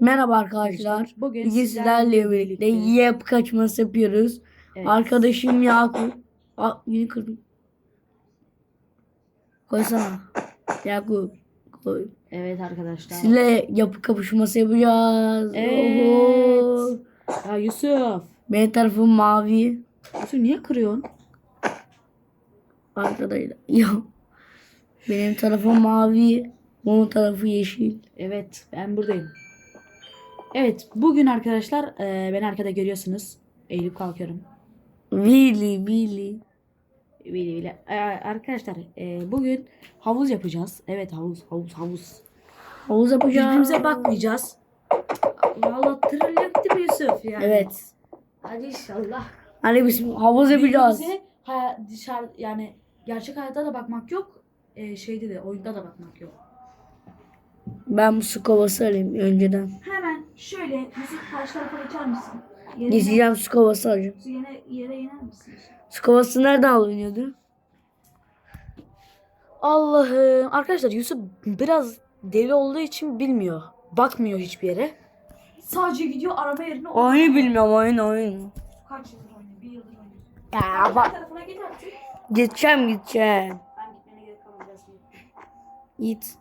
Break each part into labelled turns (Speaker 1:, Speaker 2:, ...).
Speaker 1: Merhaba arkadaşlar.
Speaker 2: Bugün
Speaker 1: Bugün sizlerle birlikte yep kaçması yapıyoruz.
Speaker 2: Evet.
Speaker 1: Arkadaşım Yakup. Aa, yine kırdım. Koysana. Yakup. Koy.
Speaker 2: Evet arkadaşlar.
Speaker 1: Sizle yapı kapışması yapacağız.
Speaker 2: Evet.
Speaker 1: Oho.
Speaker 2: Ya Yusuf.
Speaker 1: Benim tarafım mavi.
Speaker 2: Yusuf niye kırıyorsun?
Speaker 1: Arkadaşlar. Yok. Benim tarafım mavi. Onun tarafı yeşil.
Speaker 2: Evet ben buradayım. Evet bugün arkadaşlar e, beni arkada görüyorsunuz. Eğilip kalkıyorum.
Speaker 1: Vili vili.
Speaker 2: Böyle. E, arkadaşlar e, bugün havuz yapacağız. Evet havuz havuz havuz.
Speaker 1: Havuz yapacağız.
Speaker 2: Birbirimize bakmayacağız. Vallahi tırılacaktım Yusuf yani.
Speaker 1: Evet.
Speaker 2: Hadi inşallah.
Speaker 1: Hani biz havuz yapacağız.
Speaker 2: Birbirimize haya- dışarı yani gerçek hayatta da bakmak yok. E, şeyde de oyunda da bakmak yok.
Speaker 1: Ben bu su kovası alayım önceden.
Speaker 2: Hemen şöyle Yusuf karşı tarafa geçer misin? Yerine,
Speaker 1: Geçeceğim su kovası alacağım.
Speaker 2: yere, yere iner misin?
Speaker 1: Su kovası nereden alınıyordu?
Speaker 2: Allah'ım. Arkadaşlar Yusuf biraz deli olduğu için bilmiyor. Bakmıyor hiçbir yere. Sadece gidiyor araba yerine
Speaker 1: Oyunu bilmiyorum oyun oyun.
Speaker 2: Kaç yıldır oynuyor? Bir yıldır oynuyor.
Speaker 1: Ya
Speaker 2: Bak.
Speaker 1: bak.
Speaker 2: tarafına git artık.
Speaker 1: Gideceğim gideceğim.
Speaker 2: Ben gitmene gerek kalmayacağız.
Speaker 1: Git.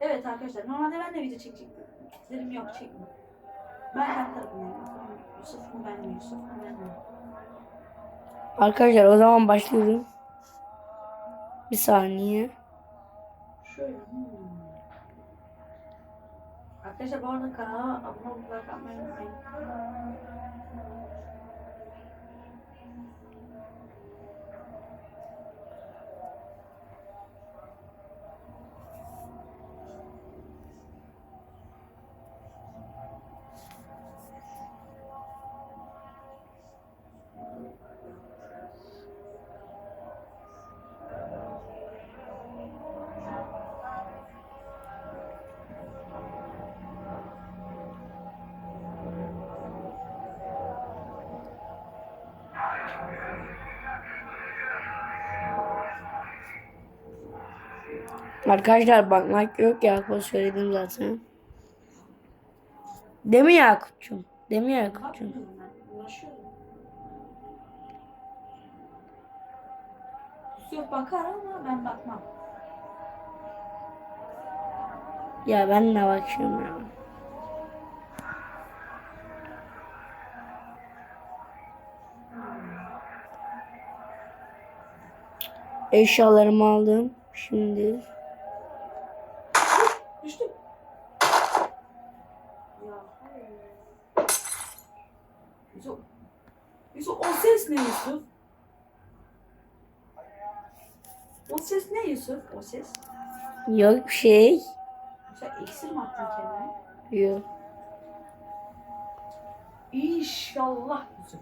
Speaker 2: Evet arkadaşlar normalde ben de video çekecektim. Dedim yok çekme. Ben kendi tarafımdayım. Yusuf mu ben mi? Yusuf mu ben mi?
Speaker 1: Arkadaşlar o zaman başlıyorum. Bir saniye.
Speaker 2: Şöyle. hmm. Arkadaşlar bu arada kanala abone atmayı unutmayın.
Speaker 1: Arkadaşlar bakmak yok Yakup söyledim zaten. Değil mi Yakup'cum? Değil mi Yakup'cum?
Speaker 2: Yusuf bakar ama ben bakmam.
Speaker 1: Ya ben de bakıyorum ya. Eşyalarımı aldım. Şimdi
Speaker 2: Düştüm. Yusuf. Yusuf o ses ne Yusuf? O ses ne Yusuf? O ses.
Speaker 1: yok bir şey.
Speaker 2: Sen iksir mi attın kendine?
Speaker 1: Yok.
Speaker 2: İnşallah Yusuf.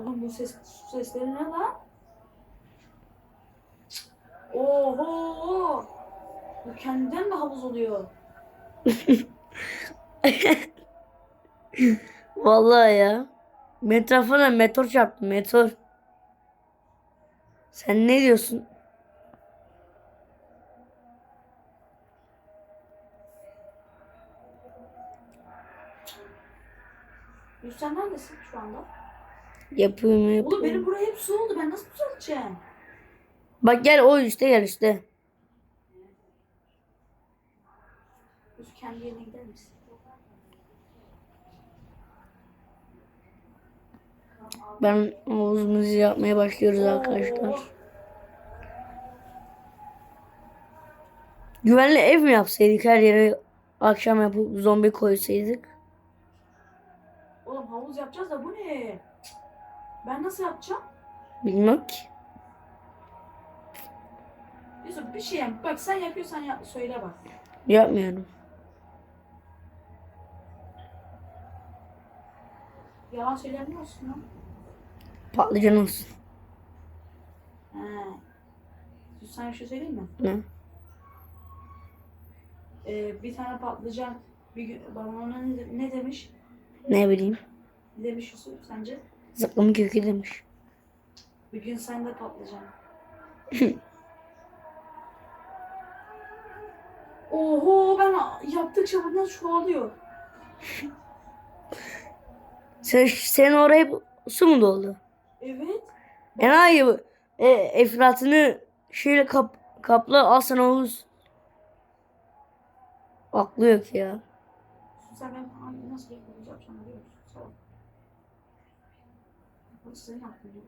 Speaker 2: Oğlum bu ses su sesleri ne lan? Oho! Bu kendinden mi havuz oluyor?
Speaker 1: Vallahi ya. Metrofona meteor çarptı meteor. Sen ne diyorsun?
Speaker 2: Yusuf sen neredesin şu anda?
Speaker 1: Yapıyorum
Speaker 2: Oğlum
Speaker 1: yapıyorum.
Speaker 2: benim buraya hep su oldu. Ben nasıl düzelteceğim?
Speaker 1: Bak gel o üstte gel üstte.
Speaker 2: Yusuf kendi yerine gider misin?
Speaker 1: Ben havuzumuzu yapmaya başlıyoruz arkadaşlar. Güvenli ev mi yapsaydık her yere akşam yapıp zombi koysaydık?
Speaker 2: Oğlum havuz yapacağız da bu ne? Ben nasıl yapacağım?
Speaker 1: Bilmem ki.
Speaker 2: Yusuf bir şey yap. Bak sen yapıyorsan yap, söyle bak.
Speaker 1: Yapmıyorum.
Speaker 2: Yalan söylemiyorsun lan.
Speaker 1: Patlıcan olsun.
Speaker 2: He. Yusuf sana bir şey söyleyeyim mi?
Speaker 1: Ne?
Speaker 2: Ee, bir tane patlıcan bir gün babam ona ne, ne demiş?
Speaker 1: Ne bileyim.
Speaker 2: Ne demiş Yusuf sence?
Speaker 1: Zıkkımı kökü demiş.
Speaker 2: Bir gün sen de patlıcan. Oho ben yaptıkça bundan çoğalıyor.
Speaker 1: Sen, senin oraya su mu doldu?
Speaker 2: Evet.
Speaker 1: Enayi bu. E, Efratını şöyle kap, kapla al sana havuz. Aklı yok ya.
Speaker 2: Sen ben nasıl yapacağım biliyor musun? Bunu senin hakkın yok.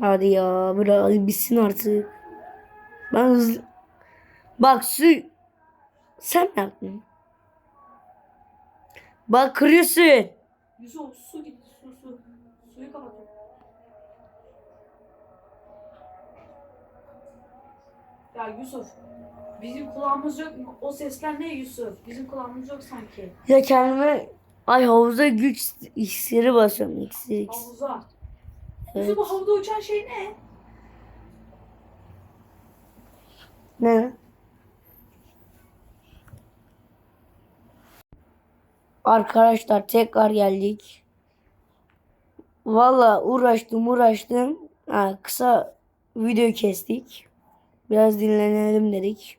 Speaker 1: Hadi ya biraz bitsin artık. Ben hızlı... Bak su... Sen mi yaptın? Bak kırıyorsun.
Speaker 2: Yusuf su gitti su su. Suyu kapatın. Ya Yusuf bizim kulağımız yok mu? O sesler ne Yusuf? Bizim kulağımız yok sanki.
Speaker 1: Ya kendime... Ay havuza güç iksiri basıyorum. İksir iksir.
Speaker 2: Havuza.
Speaker 1: Evet.
Speaker 2: Yusuf bu havada uçan şey ne?
Speaker 1: Ne? Arkadaşlar tekrar geldik. Valla uğraştım uğraştım. Ha, kısa video kestik. Biraz dinlenelim dedik.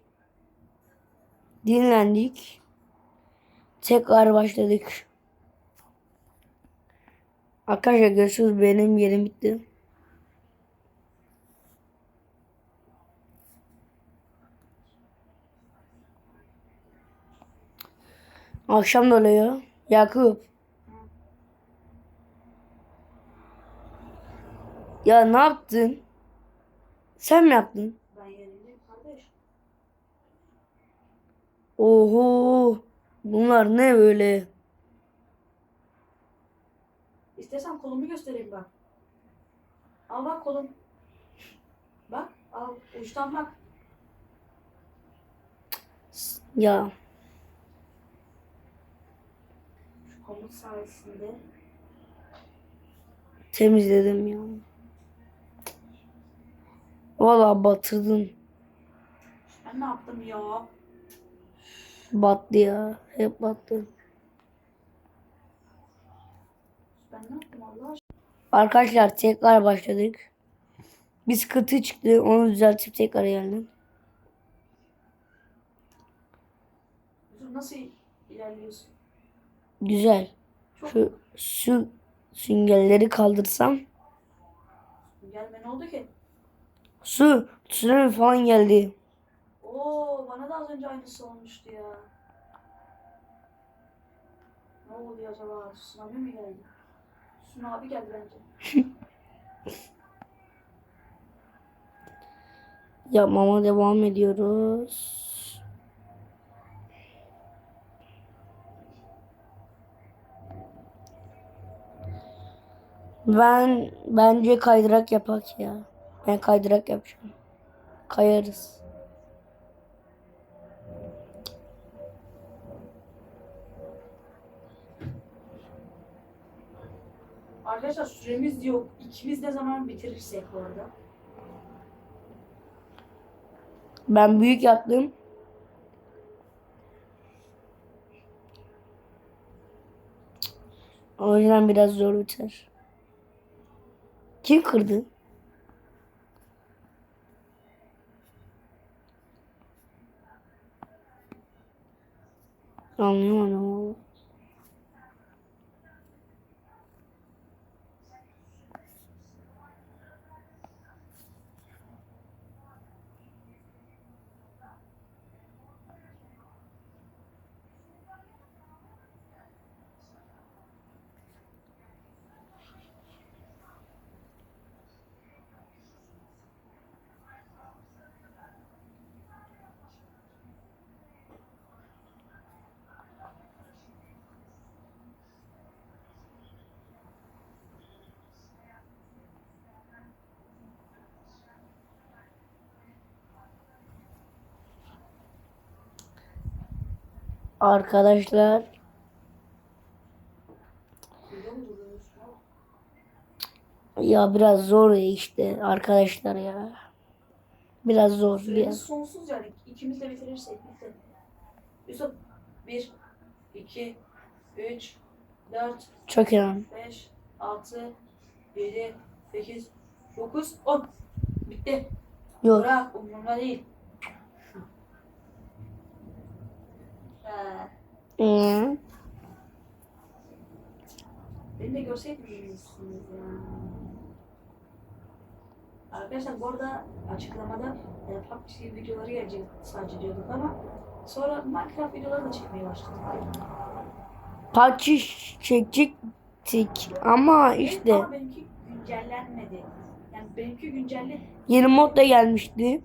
Speaker 1: Dinlendik. Tekrar başladık. Arkadaşlar görüşürüz. Benim yerim bitti. Akşam da oluyor. Yakup. Ya ne yaptın? Sen mi yaptın? Oho. Bunlar ne böyle?
Speaker 2: İstersen kolumu göstereyim bak. Al bak kolum. Bak al uçtan bak.
Speaker 1: Ya
Speaker 2: Şu komut sayesinde.
Speaker 1: temizledim ya. Valla batırdın.
Speaker 2: Ben ne yaptım ya?
Speaker 1: Battı ya. Hep battı. Arkadaşlar tekrar başladık. Bir sıkıntı çıktı. Onu düzeltip tekrar geldim.
Speaker 2: Nasıl ilerliyorsun?
Speaker 1: Güzel.
Speaker 2: Çok
Speaker 1: Şu su süngerleri kaldırsam.
Speaker 2: gelme ne oldu ki?
Speaker 1: Su tsunami falan geldi.
Speaker 2: Oo bana da az önce aynısı olmuştu ya. Ne oldu acaba? Tsunami mi geldi? Tsunami geldi bence.
Speaker 1: Yapmama devam ediyoruz. Ben bence kaydırak yapak ya. Ben kaydırak yapacağım. Kayarız.
Speaker 2: Arkadaşlar süremiz yok. İkimiz ne zaman bitirirsek bu arada.
Speaker 1: Ben büyük yaptım. O yüzden biraz zor biter. Kim kırdı? Anlayamadım Arkadaşlar ya biraz zor ya işte arkadaşlar ya. Biraz zor
Speaker 2: Süremiz
Speaker 1: biraz.
Speaker 2: sonsuz yani. İkimiz de bitirirsek bitti. Yusuf 1, 2, 3, 4,
Speaker 1: Çok önemli.
Speaker 2: 5, 6, 7, 8, 9, 10. Bitti.
Speaker 1: Yok.
Speaker 2: Bırak umurumda değil. Ee, beni de görseydiniz ya. Arkadaşlar bu arada açıklamada e, PUBG videoları gelecek sadece diyorduk ama sonra Minecraft videoları da çekmeye başladık.
Speaker 1: PUBG çekecektik ama işte
Speaker 2: Ama benimki güncellenmedi. Yani benimki güncelle
Speaker 1: yeni mod da gelmişti.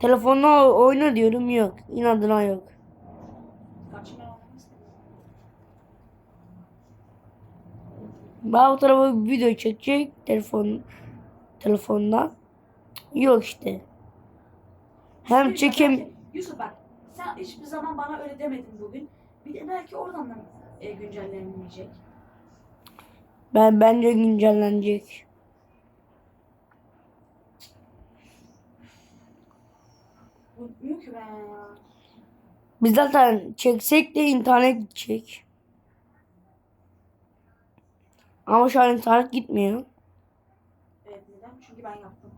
Speaker 1: Telefonla oyna diyorum yok. İnadına yok. Ben bu tarafa bir video çekecek telefon telefondan. Yok işte. Hem çekem
Speaker 2: Yusuf bak sen hiçbir zaman bana öyle demedin bugün. Bir de belki oradan da e, güncellenmeyecek.
Speaker 1: ben bence güncellenecek.
Speaker 2: Unutmuyor ki ben ya.
Speaker 1: Biz zaten çeksek de internet gidecek. Ama şu an internet gitmiyor.
Speaker 2: Evet neden? Çünkü ben yaptım.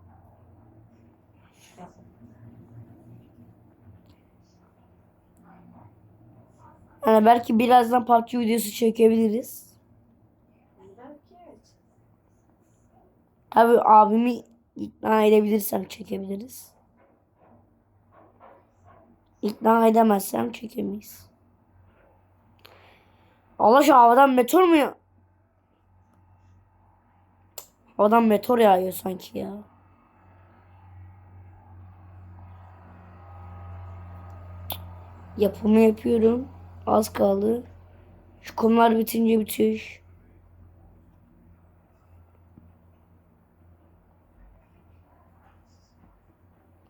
Speaker 1: Yani belki birazdan PUBG videosu çekebiliriz.
Speaker 2: Belki evet.
Speaker 1: Tabii abimi ikna edebilirsem çekebiliriz. İkna edemezsem çekemeyiz. Allah şu havadan meteor mu ya? Havadan meteor yağıyor sanki ya. Yapımı yapıyorum. Az kaldı. Şu kumlar bitince bitiyor.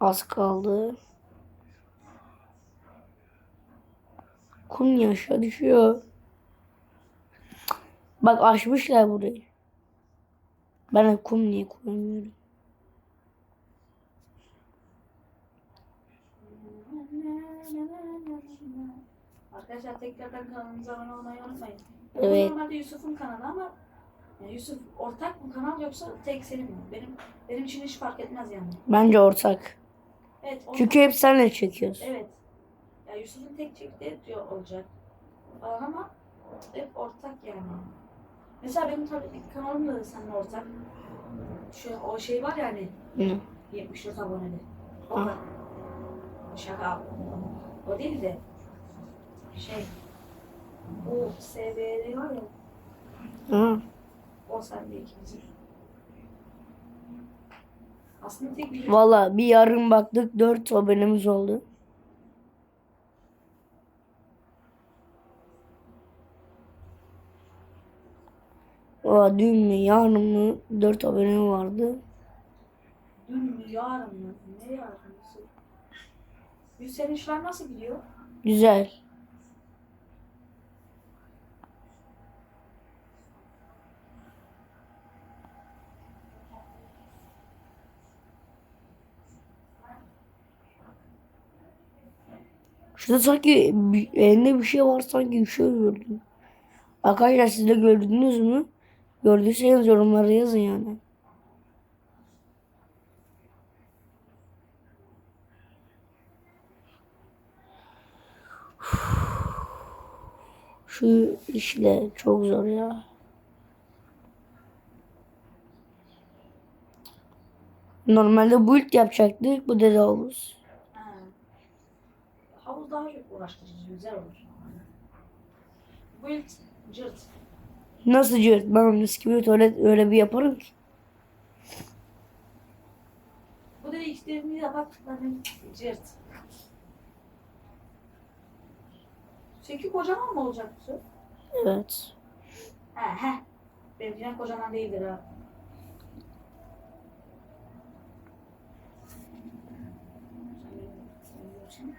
Speaker 1: Az kaldı. Kum aşağı düşüyor. Bak açmışlar burayı. Ben kum niye koyamıyorum?
Speaker 2: Arkadaşlar tekrardan kanalımıza abone olmayı unutmayın.
Speaker 1: Evet.
Speaker 2: Bu Normalde Yusuf'un kanalı ama yani Yusuf ortak mı kanal yoksa tek senin mi? Benim benim için hiç fark etmez yani.
Speaker 1: Bence ortak.
Speaker 2: Evet. ortak.
Speaker 1: Çünkü hep senle çekiyoruz.
Speaker 2: Evet. Ya Yusuf'un tek çektiği diyor olacak falan ama hep ortak yani. Mesela benim tabii kanalım da seninle ortak. Şu o şey var ya hani
Speaker 1: Hı.
Speaker 2: 74 aboneli. O da. Şaka. O değil de şey bu SBL var ya
Speaker 1: Ha.
Speaker 2: o sende ikimizin. Aslında tek bir
Speaker 1: Valla bir yarın baktık 4 abonemiz oldu. Valla dün mü yarın mı 4 abone vardı.
Speaker 2: dün mü yarın mı? Ne yarın? Yüz senin işler nasıl gidiyor?
Speaker 1: Güzel. Şurada sanki elinde bir şey var sanki bir şey gördüm. Arkadaşlar siz de gördünüz mü? Gördüyseniz yorumlara yazın yani. Şu işle çok zor ya. Normalde build yapacaktık. Bu dede havuz.
Speaker 2: Ha. Havuz daha çok uğraştırıcı, güzel olur. Build, cırt.
Speaker 1: Nasıl cırt? Ben gibi öyle, öyle bir yaparım ki.
Speaker 2: Bu da işlerini yapaklarının cırt. Seninki kocaman mı olacak bu?
Speaker 1: Evet.
Speaker 2: He he. Benimkinden kocaman değildir ha. Sen benim- sen biliyorsun.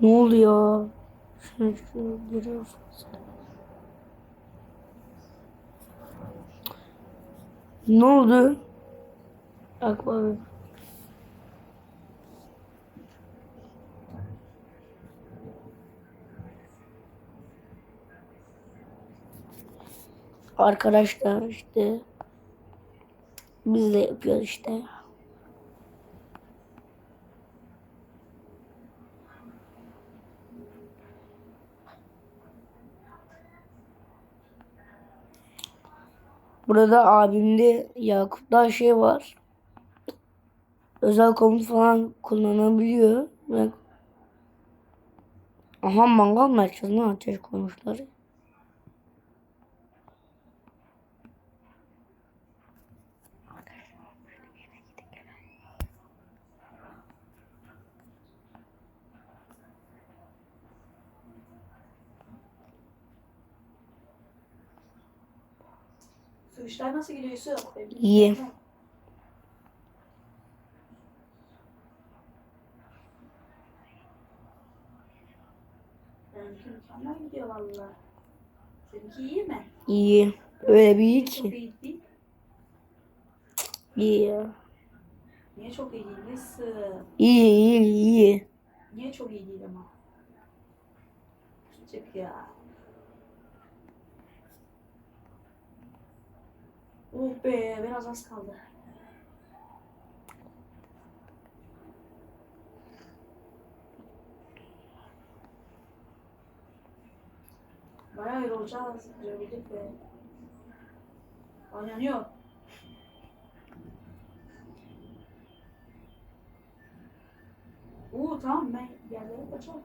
Speaker 1: Ne oluyor? Şunu görüyorsunuz. Ne oldu? Bak. Arkadaşlar işte biz de yapıyoruz işte. Burada abimde Yakup'ta şey var. Özel komut falan kullanabiliyor. Aha mangal merkezine ateş koymuşlar.
Speaker 2: Su işler nasıl gidiyor Yusuf?
Speaker 1: İyi.
Speaker 2: Mükemmel gidiyor valla. Seninki iyi mi?
Speaker 1: İyi. Öyle bir iyi
Speaker 2: Çok
Speaker 1: ki.
Speaker 2: iyi değil.
Speaker 1: İyi ya.
Speaker 2: Niye çok iyi değil? Nasıl?
Speaker 1: İyi iyi iyi.
Speaker 2: Niye çok iyi değil ama? Küçük ya. Oh be biraz az kaldı. Bayağı yorulacağız. Yorulduk be. Lan yanıyor. Oo tamam ben yerlere kaçalım.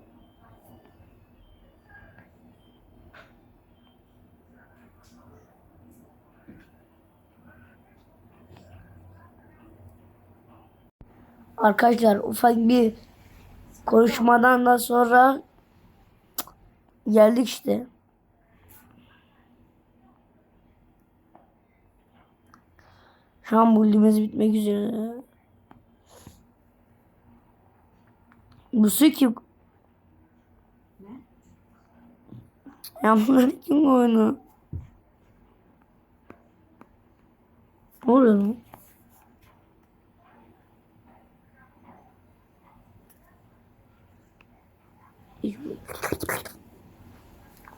Speaker 1: Arkadaşlar ufak bir konuşmadan da sonra geldik işte. Şu an buldüğümüz bitmek üzere. Bu su kim? Ya bunlar kim oyunu? Ne oluyor lan?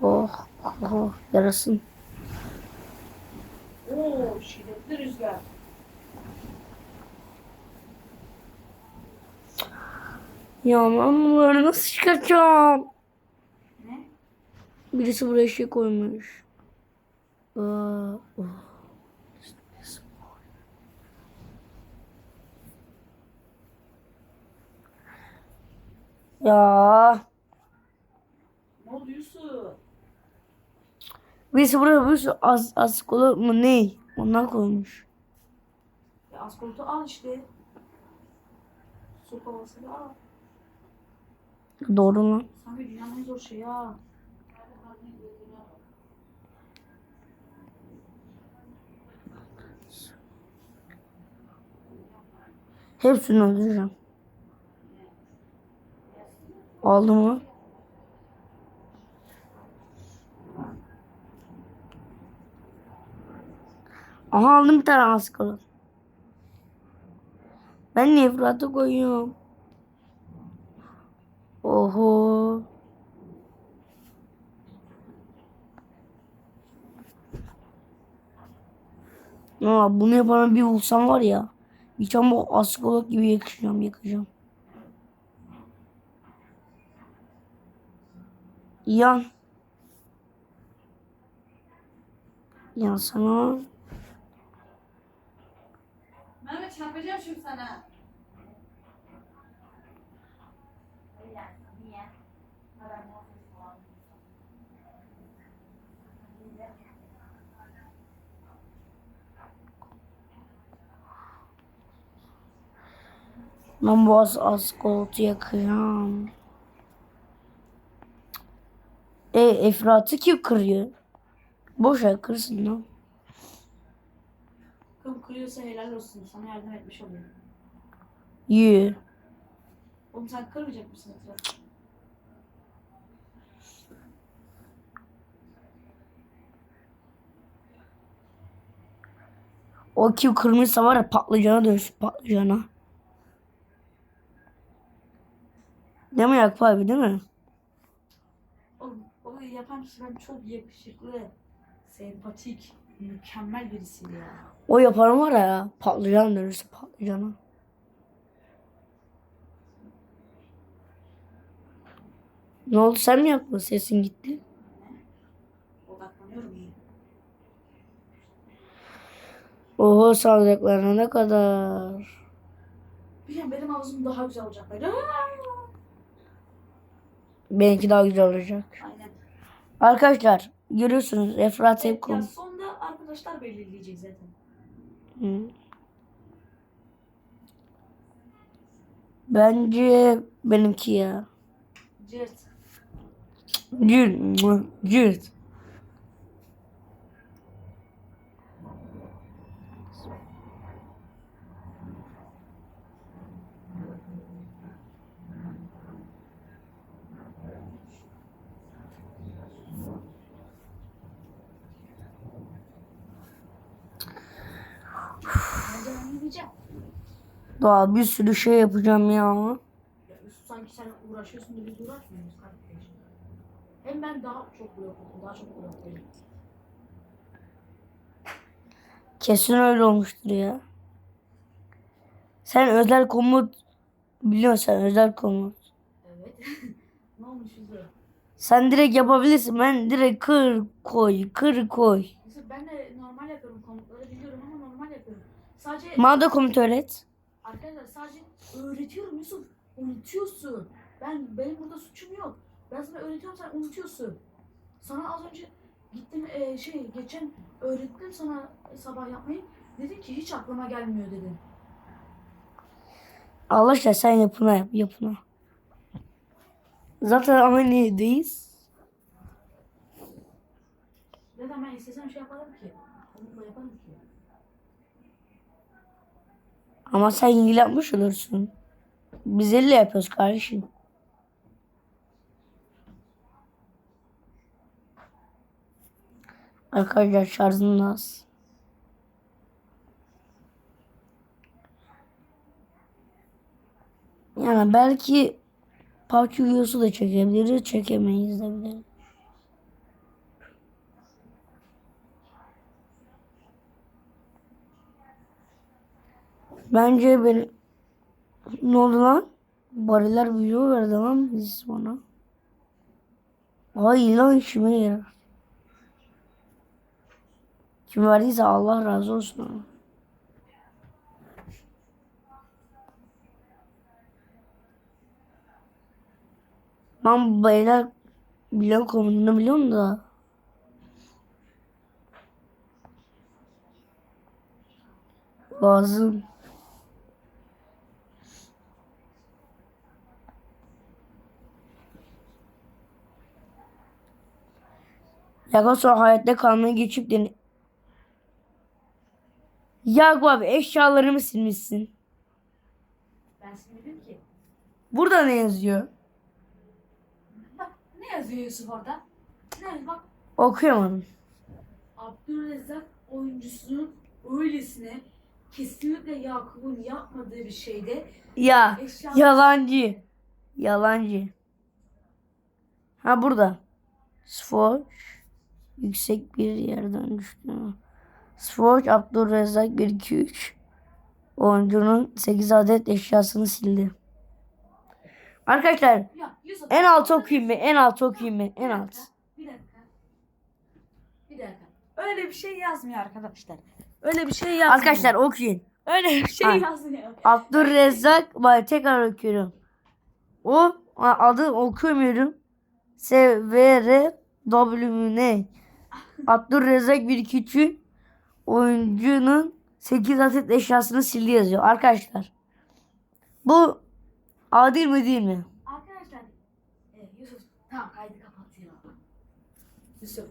Speaker 1: Oh, oh, yarasın.
Speaker 2: Oo şiddetli rüzgar.
Speaker 1: Ya ben bunları nasıl çıkartacağım?
Speaker 2: Ne?
Speaker 1: Birisi buraya şey koymuş. Aa, oh. Ya
Speaker 2: Ne oldu Yusuf?
Speaker 1: Birisi buraya bir sürü az az kola mı ne? Ondan koymuş.
Speaker 2: Ya askoltu al işte. Su kovasını al.
Speaker 1: Doğru lan.
Speaker 2: Sanki dünyanın en zor şeyi ha.
Speaker 1: Hepsini öldüreceğim. Aldı mı? Aha aldım bir tane az kalan. Ben niye Fırat'a koyuyorum? Oho. Aa, bunu yapan bir bulsam var ya. Bir bu askolog gibi yakışacağım yakacağım. Yan. Yan sana.
Speaker 3: Çarpacağım şimdi sana.
Speaker 1: Ben bu az askolotu yakacağım. E Efrat'ı kim kırıyor? Boş ver kırsın lan.
Speaker 2: Kum Kıpkırıyorsa helal olsun. Sana yardım etmiş oluyorum.
Speaker 1: Yü.
Speaker 2: Oğlum sen kırmayacak mısın etrafı?
Speaker 1: O kim kırmışsa var ya patlıcana dönsün patlıcana. Değil mi Yakup abi değil mi?
Speaker 2: Oğlum, onu yapan kişi ben çok yakışıklı, sempatik mükemmel birisiydi ya.
Speaker 1: O yapan var ya patlıcan dönüşür patlıcana. Ne oldu sen mi yaptın? Sesin gitti.
Speaker 2: Odaklanıyorum iyi.
Speaker 1: Oho sağlıcaklarına ne kadar.
Speaker 2: An benim havuzum daha güzel olacak. Böyle.
Speaker 1: Benimki daha güzel olacak.
Speaker 2: Aynen.
Speaker 1: Arkadaşlar görüyorsunuz Efrat hep
Speaker 2: Ya
Speaker 1: kom.
Speaker 2: Arkadaşlar belirleyecek zaten.
Speaker 1: Hı. Bence benimki ya.
Speaker 2: Cırt.
Speaker 1: Cırt. Cırt.
Speaker 2: Bence ben yiyeceğim.
Speaker 1: Daha bir sürü şey yapacağım ya.
Speaker 2: Sanki sen uğraşıyorsun da biz uğraşmıyoruz kardeş. Hem ben daha çok okudum, daha çok okudum.
Speaker 1: Kesin öyle olmuştur ya. Sen özel komut biliyorsun sen özel komut.
Speaker 2: Evet. ne olmuş Yusuf?
Speaker 1: Sen direkt yapabilirsin. Ben direkt kır koy, kır koy.
Speaker 2: Yusuf ben de normal yapıyorum komutları biliyorum ama normal yapıyorum. Sadece
Speaker 1: Bana da komut öğret.
Speaker 2: Arkadaşlar sadece öğretiyorum Yusuf. Unutuyorsun. Ben benim burada suçum yok. Ben sana öğretiyorum sen unutuyorsun. Sana az önce gittim e, şey geçen öğrettim sana sabah yapmayı. Dedin ki hiç aklıma gelmiyor dedin.
Speaker 1: Allah aşkına sen yapına yap, yapına. Zaten ameliyedeyiz.
Speaker 2: Neden ben istesem şey yaparım ki. Komutla yaparım ki.
Speaker 1: Ama sen ilgili yapmış olursun. Biz elle yapıyoruz kardeşim. Arkadaşlar şarjım az. Yani belki PUBG videosu da çekebiliriz, çekemeyiz de biliriz. Bence benim... Ne oldu lan? Bariler video verdi lan biz bana. Ay lan işime yarar. Kim verdiyse Allah razı olsun. Ben beyler biliyorum konumunu biliyorum da. Lazım. Sonra hayatta kalmaya geçip de Yakup abi eşyalarımı silmişsin.
Speaker 2: Ben silmedim ki.
Speaker 1: Burada ne yazıyor?
Speaker 2: Bak ne yazıyor Yusuf orada? Ne? Bak
Speaker 1: Okuyamadım.
Speaker 2: Abdülrezzak oyuncusunun öylesine kesinlikle Yakup'un yapmadığı bir şeyde
Speaker 1: Ya
Speaker 2: eşya
Speaker 1: yalancı. Yalancı. Ha burada. Sfoç yüksek bir yerden düştü. Sfoç Abdülrezzak 1 2 3 oyuncunun 8 adet eşyasını sildi. Arkadaşlar
Speaker 2: Ya
Speaker 1: en alt okuyayım mı? En alt okuyayım mı? En alt.
Speaker 2: Bir dakika. Bir dakika. Öyle bir şey yazmıyor arkadaşlar. Öyle bir şey yazmıyor.
Speaker 1: Arkadaşlar okuyun.
Speaker 2: öyle bir şey
Speaker 1: Ha.
Speaker 2: yazmıyor.
Speaker 1: Abdülrezzak bak tekrar okuyorum. O adı okumuyorum. S V R W N. Abdülrezzak 1 2 3 oyuncunun 8 adet eşyasını sildi yazıyor. Arkadaşlar bu adil mi değil mi?
Speaker 2: Arkadaşlar e, Yusuf tamam kaydı kapat ya. Yusuf